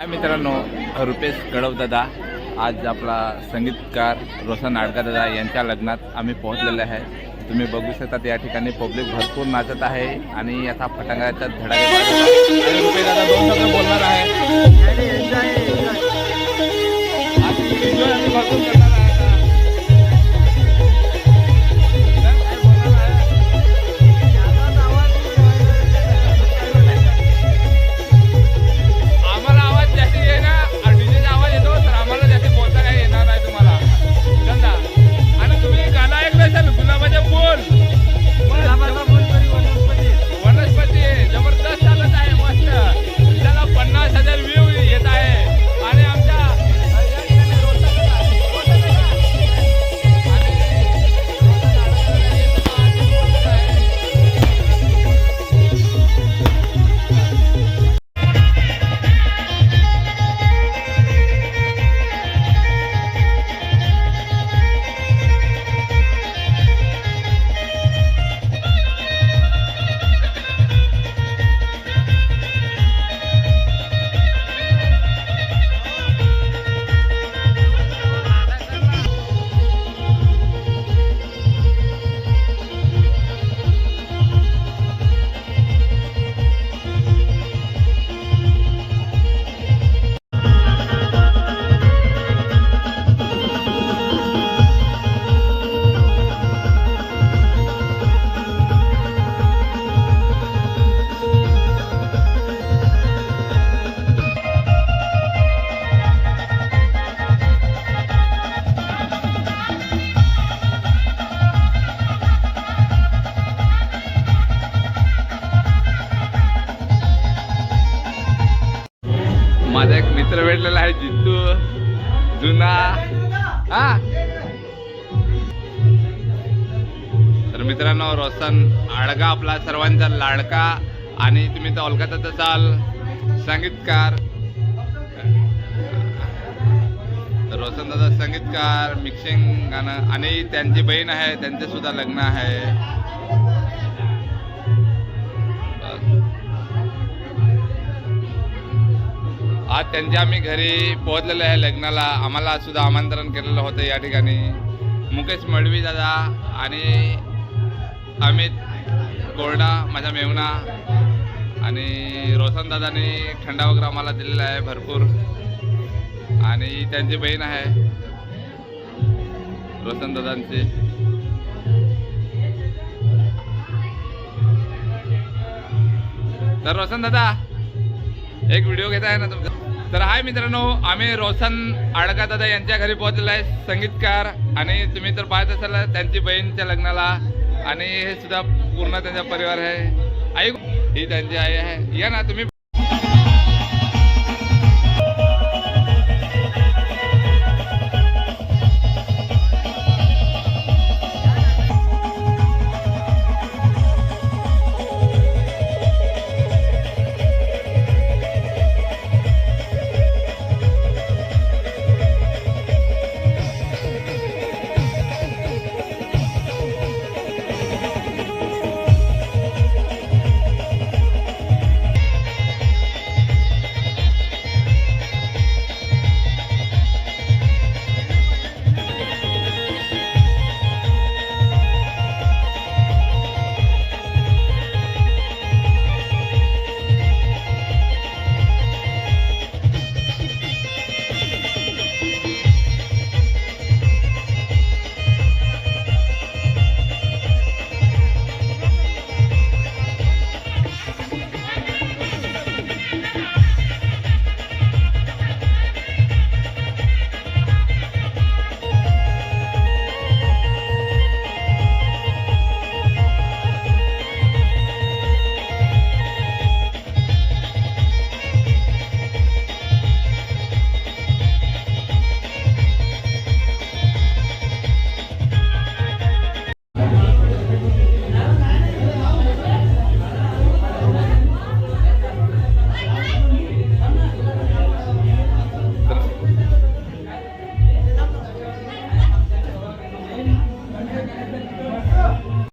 हाय मित्रांनो रुपेश कडव दादा. आज आपला संगीतकार रोशन नाडका दादा यांच्या लग्नात आम्ही पोहोचलेले आहे. तुम्ही बघू शकता या ठिकाणी पब्लिक भरपूर नाचत आहे आणि याचा फटांगाचा धडा रुपेश दादा दोन बोलणार आहे. एक मित्र भेटलेला आहे जित्तू जुना. हा. तर मित्रांनो रोशन आडगा आपला सर्वांचा लाडका आणि तुम्ही तर ओळखतच असाल. संगीतकार. रोशन दादा संगीतकार मिक्सिंग गाणं आणि त्यांची बहीण आहे त्यांचे सुद्धा लग्न आहे. आज त्यांच्या आम्ही घरी पोहोचलेलो आहे लग्नाला. आम्हाला सुद्धा आमंत्रण केलेलं होतं या ठिकाणी. मुकेश मडवी दादा आणि अमित कोरडा माझा मेवना आणि रोशन दादाने थंडा वगैरे आम्हाला दिलेला आहे भरपूर. आणि त्यांची बहीण आहे रोशन दादांची. तर रोशन दादा एक व्हिडिओ घेत आहे ना तुमचा? तर हाय मित्रांनो आम्ही रोशन आडका दादा यांच्या घरी पोहोचलेलो आहे संगीतकार. आणि तुम्ही तर पाहत असाल त्यांची बहीणच्या लग्नाला. आणि हे सुद्धा पूर्ण त्यांचा परिवार आहे. आई ही त्यांची आई आहे. या ना तुम्ही